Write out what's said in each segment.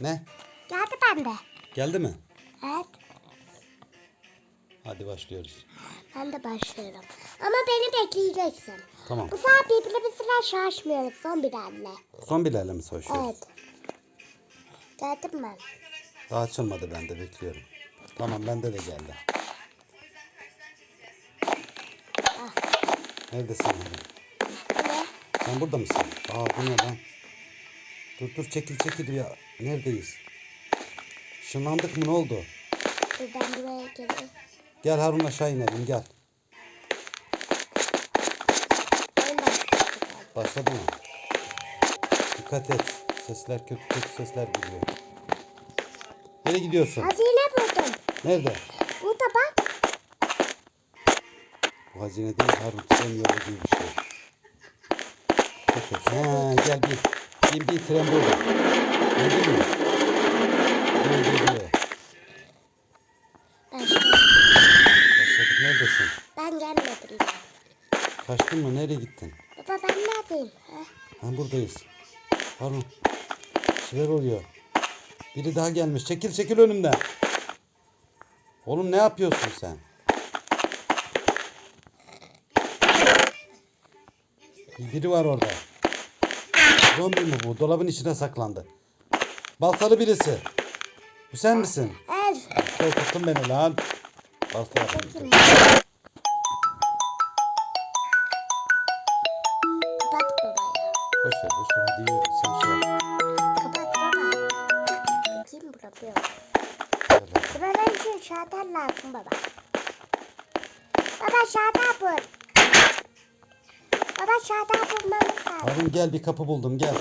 Ne? Geldi bende. Geldi mi? Evet. Hadi başlıyoruz. Ben de başlıyorum. Ama beni bekleyeceksin. Tamam. Bu sefer birbirimizle şaşmıyoruz son bir anne. Son bilerle mi savaşıyoruz? Evet. Geldim ben. Daha açılmadı bende bekliyorum. Tamam bende de geldi. Neredesin? oğlum? Ne? Sen burada mısın? Aa bu ne lan? Dur dur çekil çekil ya. Neredeyiz? Şınlandık mı ne oldu? Dur ben buraya geleyim. Gel Harun aşağı inelim gel. Başladı mı? Dikkat et. Sesler kötü kötü sesler geliyor. Nereye gidiyorsun? Hazine buldum. Nerede? Burada bak. Bu hazine değil Harun yolu gibi bir şey. Kötü. Ha, gel bin. Bin bin tren burada. Gördün mü? Gel gel. Başladık neredesin? Ben gelmedim. Kaçtın mı? Nereye gittin? Baba ben neredeyim? Heh. Ha buradayız. Harun. bir Şeyler oluyor. Biri daha gelmiş. Çekil çekil önümden. Oğlum ne yapıyorsun sen? Biri var orada. Zombi mi bu? Dolabın içine saklandı. Baltalı birisi. Bu sen misin? Evet. Korkuttun beni lan. Baltalı. Bakayım. Kapat baba ya. Boş ver boş ver. Hadi. Sen şey yap. Kapat baba. Bakayım burada yok. Buralar için şalter lazım baba. Baba şalter bul. Baba şalter bulmamız lazım. Harun gel bir kapı buldum gel.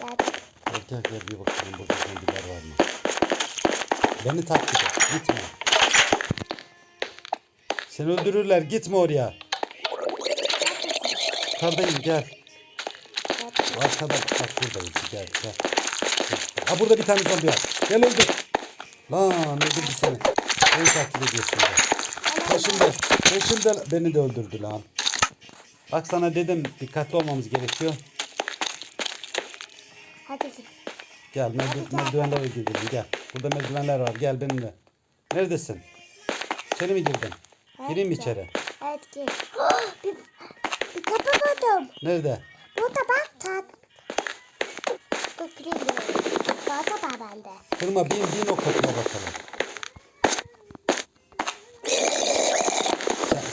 Geldim. Gel gel gel bir bakalım burada zombiler var mı? Beni takip et. Gitme. Seni öldürürler. Gitme oraya. Yukarıdayım gel. Arkada bak buradayım. Gel gel. Ha burada bir tane zombi var. Gel öldür. Lan öldürdü seni. Beni takip ediyorsun. Peşimde. Peşimde beni de öldürdü lan. Bak sana dedim dikkatli olmamız gerekiyor. Hadi. Gel merdi- merdivenlere gidelim gel. Burada merdivenler var gel benimle. Neredesin? İçeri mi girdin? Gireyim mi gel. içeri? Evet gir. bir, bir kapı buldum. Nerede? Burada bak tat. Bak da bende. Kırma bin bin o kapıya bakalım.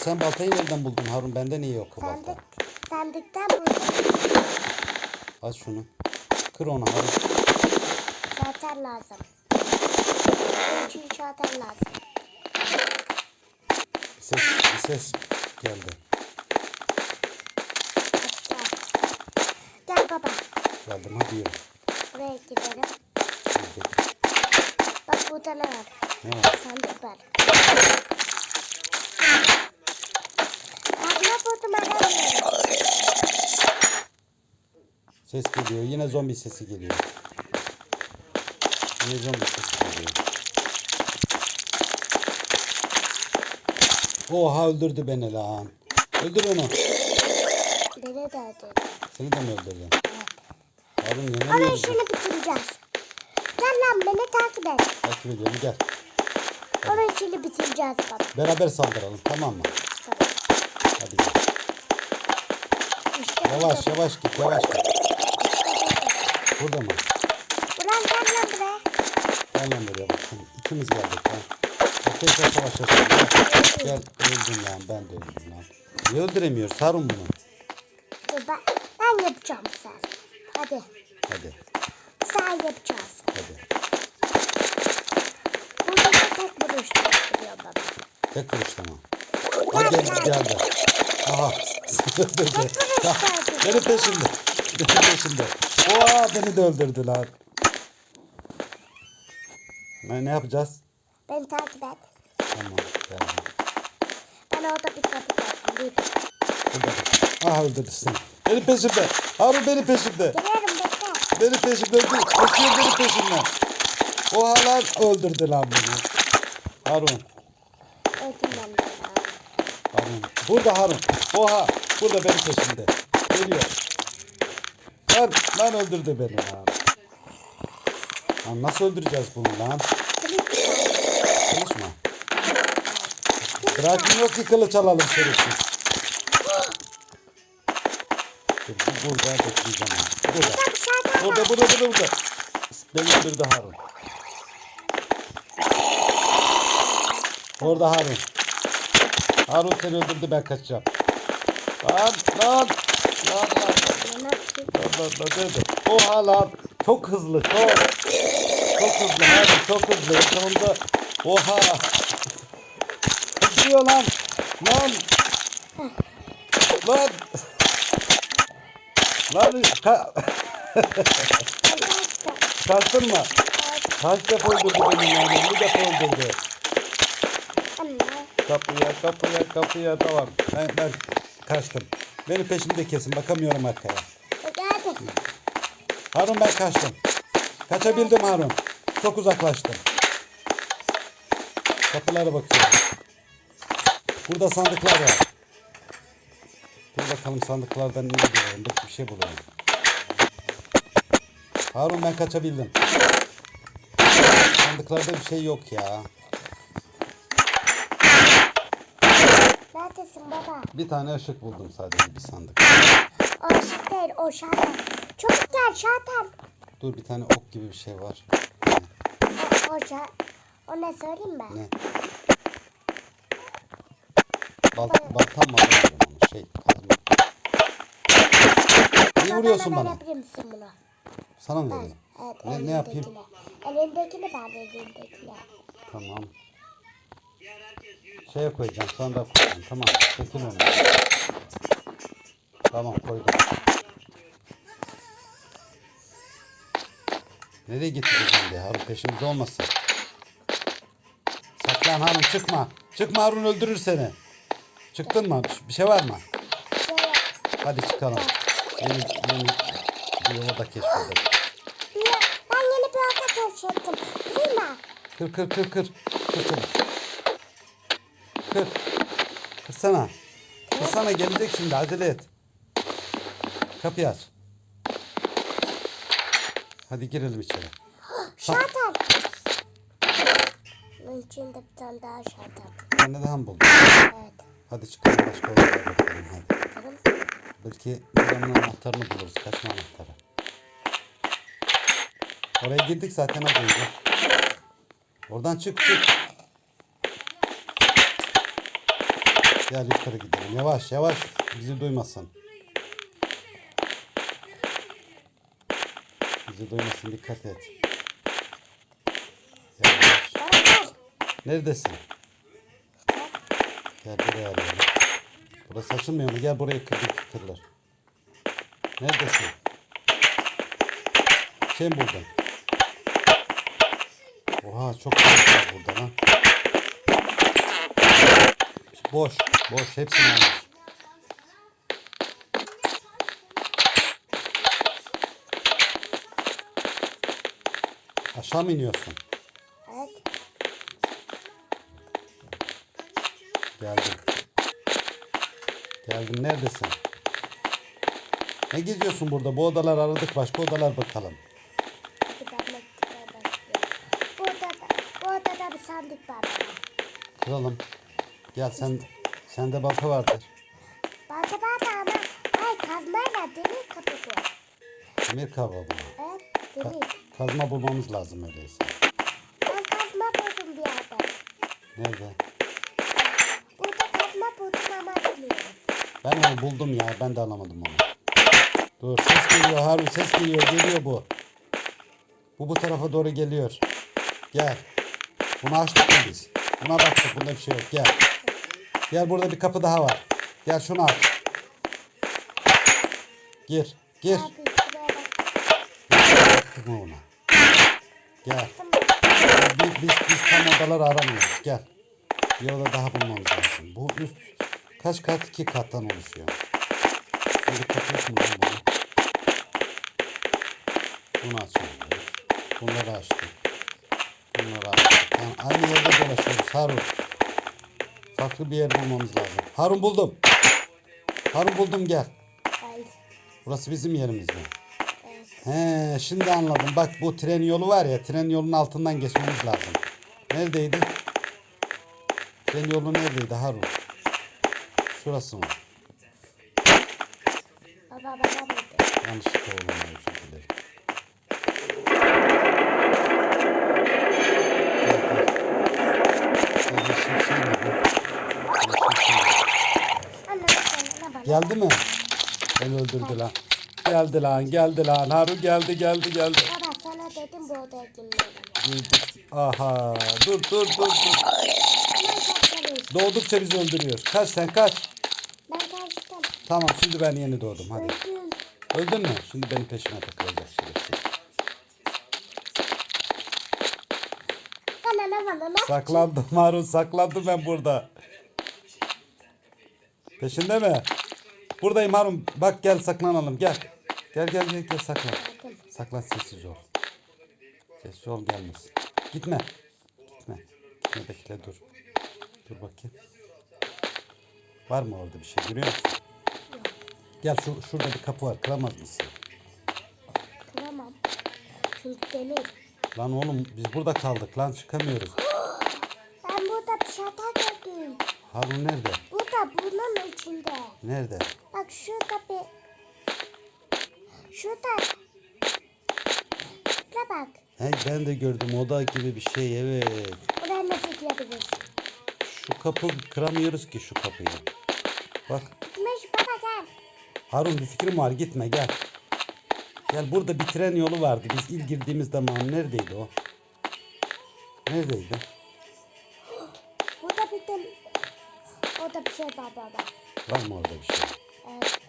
Sen, baltayı nereden buldun Harun? Bende niye yok o balta? Sandık, sandıktan buldum. Aç şunu. Kır onu Harun. Şalter lazım. Çünkü şalter lazım. Bir ses, bir ses geldi. Hadi gel. Gel baba. Geldim hadi yürü. Buraya gidelim. Yürü. Bak burada ne var? Ne var? Sandık var. Bak ne buldum aramıyorum. Ses geliyor. Yine zombi sesi geliyor. Yine zombi sesi geliyor. Oha öldürdü beni lan. Öldür onu. Beni de öldürdü. Seni de mi öldürdü? Evet. Harun yine Ama öldürdü? işini bitireceğiz. Gel lan beni takip et. Takip ediyorum gel. Ama işini bitireceğiz baba. Beraber saldıralım tamam mı? Tamam. Hadi gel. İşte Yavaş yavaş git yavaş git. Burada. Mı? Ulan gel lan buraya. Gel lan buraya bak. Şimdi ikimiz geldik lan. Tekrar savaşacağız. Gel. Gel öldün lan ben de öldüm lan. Niye öldüremiyoruz Harun bunu? Dur ben, ben yapacağım sen. Hadi. Hadi Sen yapacağız. hadi. Burada da tek vuruşta duruyor baba. Tek kılıçlama. Hadi geldi geldi. Aha. öldürdü. Ya, Beni peşimde. Beni peşimde. Oha beni de öldürdü lan. Ne, ne yapacağız? Beni takip et. Tamam geldim. Ben orada bir gördüm. Burada. Burada. Aha öldürdü seni. Beni peşimde. Harun beni peşimde. Geliyorum bekle. Beni peşimde. Koşuyor beni peşimden. Oha lan öldürdü lan beni. Harun. Öldüm ben de. Harun. Burada Harun. Oha. Burada benim peşimde. Geliyor. Lan, lan öldürdü beni lan. Lan nasıl öldüreceğiz bunu lan? Mı? Bırakın yok ki kılıç alalım şerefsiz. Dur, bu burada bekleyeceğim. Burada. Burada burada burada burada. Beni öldürdü Harun. Orada Harun. Harun seni öldürdü ben kaçacağım. Lan lan. Lan lan. Oha lan. Çok hızlı çok. Çok hızlı Harun çok hızlı. Sonunda oha. Hızlıyor lan. Lan. Lan. Lan. Ka Kaçtın mı? Kaç defa öldürdü beni yani? Bir defa öldürdü. Kapıya, kapıya, kapıya. Tamam. Ben, ben kaçtım. Beni peşimde kesin. Bakamıyorum arkaya. Harun ben kaçtım. Kaçabildim Harun. Çok uzaklaştım. Kapılara bakıyorum. Burada sandıklar var. Dur bakalım sandıklardan ne. Belki bir şey buluyorum. Harun ben kaçabildim. Sandıklarda bir şey yok ya. Neredesin baba? Bir tane ışık buldum sadece bir sandık. O değil o şartel. Çabuk gel şartel. Dur bir tane ok gibi bir şey var. O, o, şa- o ne söyleyeyim ben? Ne? Bal, baltam mı onu? Şey kazma. Niye vuruyorsun bana verebilir misin bunu? Sana mı vereyim? Evet, Ne, ne yapayım? elindekine. Elindekini ben elindekine. Tamam. Şeye koyacağım sonra koyacağım. Tamam. Çekil onu. Tamam koydum. Nereye getireceğim diye Harun peşimizde olmasın. Saklan Harun çıkma. Çıkma Harun öldürür seni. Çıktın mı? Bir şey var mı? Hadi çıkalım. Yeni, yeni bir yolu da keşfedelim. ben yeni bir oda keşfettim. Değil mi? Kır kır kır kır. Kır çabuk. Kır. Kırsana. Kırsana gelecek şimdi acele et. Kapıyı aç. Hadi girelim içeri. Şartel. Bunun içinde bir tane daha şartel. Ben de daha mı buldum? Evet. Hadi çıkalım başka odalara bakalım hadi. Bakalım. Belki buranın anahtarını buluruz. Kaçma anahtarı. Oraya girdik zaten az önce. Oradan çık çık. Gel yukarı gidelim. Yavaş yavaş. Bizi duymasın. Bizi duymasın. Dikkat et. Yavaş. Neredesin? Gel buraya arayalım. Burası açılmıyor mu? Gel buraya kırdık kırılır. Neredesin? Mi buldun? Oha çok var burada lan. Boş. Boş. Hepsini almış. Aşağı mı iniyorsun? Evet. Geldim. Geldim. Neredesin? Ne geziyorsun burada? Bu odalar aradık. Başka odalar bakalım. Bu odada, bu odada bir sandık var. Kıralım. Gel sen sende balta vardır. Bana bana ama ay kazmayla demir kapı bu. Demir kava bu. Evet Ka- demir. Kazma bulmamız lazım öyleyse. Ben kazma buldum bir yerde. Nerede? Burada kazma buldum ama bilmiyorum. Ben onu buldum ya. Ben de alamadım onu. Dur ses geliyor Harun. Ses geliyor. Geliyor bu. Bu bu tarafa doğru geliyor. Gel. Bunu açtık mı biz? Buna baktık. Bunda bir şey yok. Gel. Gel burada bir kapı daha var. Gel şunu aç. Gir. Gir. Abi mı ona? Gel. Biz, biz, biz tam odaları aramıyoruz. Gel. Bir oda daha bulmamız lazım. Bu üst kaç kat? iki kattan oluşuyor. Şimdi mı lan bunu? Bunu açamıyoruz. Bunları açtık. Bunları açtık. Yani aynı yerde dolaşıyoruz Harun. Farklı bir yer bulmamız lazım. Harun buldum. Harun buldum gel. Burası bizim yerimiz mi? He, şimdi anladım. Bak bu tren yolu var ya, tren yolunun altından geçmemiz lazım. Neredeydi? Tren yolu neredeydi Harun? Şurası mı? Baba baba mıydı? Yanlışlıkla oğlum özür dilerim. Geldi mi? Beni öldürdü lan. Geldi lan, geldi lan. Harun geldi, geldi, geldi. Baba sana dedim bu odaya girmeyelim. Aha, dur, dur, dur, dur. Doğdukça bizi öldürüyor. Kaç sen kaç. Ben kaçtım. Tamam şimdi ben yeni doğdum hadi. Öldüm. Öldün mü? Şimdi benim peşime takılacak şerefsiz. Saklandım Harun saklandım ben burada. Peşinde mi? Buradayım Harun. Bak gel saklanalım gel. Gel gel gel gel saklan. Saklan sessiz ol. Sessiz ol gelmesin. Gitme. Gitme. Gitme bekle dur. Dur bakayım. Var mı orada bir şey görüyor musun? Gel şu, şurada bir kapı var kıramaz mısın? Kıramam. Çünkü demir. Lan oğlum biz burada kaldık lan çıkamıyoruz. Ben burada bir şata gördüm. Harun nerede? Burada bunun içinde. Nerede? Bak şurada bir... Şurada. Şurada bak. He, ben de gördüm oda gibi bir şey evet. Buraya nasıl girebiliriz? Şu kapı kıramıyoruz ki şu kapıyı. Bak Gitmiş baba gel. Harun bir fikrim var gitme gel. Gel burada bir tren yolu vardı. Biz ilk girdiğimiz zaman neredeydi o? Neredeydi? Burada bir de... Orada bir şey var baba. Var mı orada bir şey? Evet.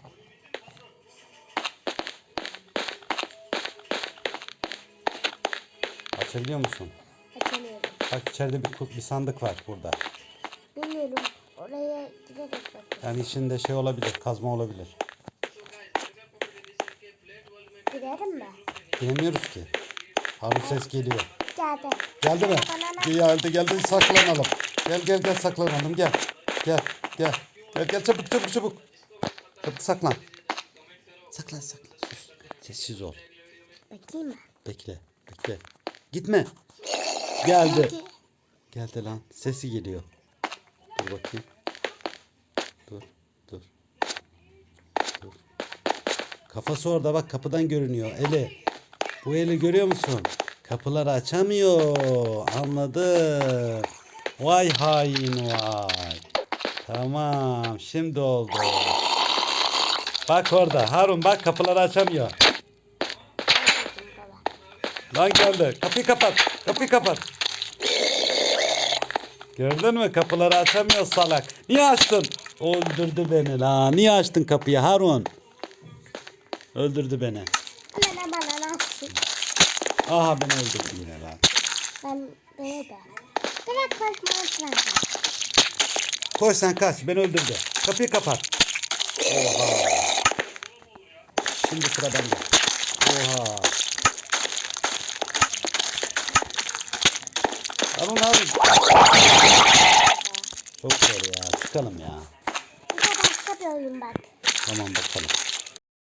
Açabiliyor musun? Açamıyorum. Bak içeride bir, bir sandık var burada. Bilmiyorum. Oraya girerek bakıyorum. Yani içinde şey olabilir, kazma olabilir. Girelim mi? Bilemiyoruz ki. Harun ses geliyor. Geldi. Geldi mi? Ne? Geldi geldi saklanalım. Gel gel gel saklanalım gel. Gel gel. Gel gel çabuk çabuk çabuk. Çabuk saklan. Saklan saklan sus. Sessiz ol. Bakayım mı? Bekle bekle. Gitme. Geldi. Geldi. Lan. Sesi geliyor. Dur bakayım. Dur dur. Dur. Kafası orada bak kapıdan görünüyor. Eli. Bu eli görüyor musun? Kapıları açamıyor. Anladım. Vay hain vay. Tamam şimdi oldu. Bak orada Harun bak kapıları açamıyor. Lan geldi. Kapıyı kapat. Kapıyı kapat. Gördün mü? Kapıları açamıyor salak. Niye açtın? Öldürdü beni la. Niye açtın kapıyı Harun? Öldürdü beni. Bana bana ne yapsın? Aha beni öldürdü yine lan. Ben böyle de. Direkt koşmamız lazım. Koş sen kaç. Beni öldürdü. Kapıyı kapat. Oha. Şimdi sıra bende. Oha. Harun Harun. Çok zor ya. Çıkalım ya. Bir de başka bir oyun bak. Tamam bakalım.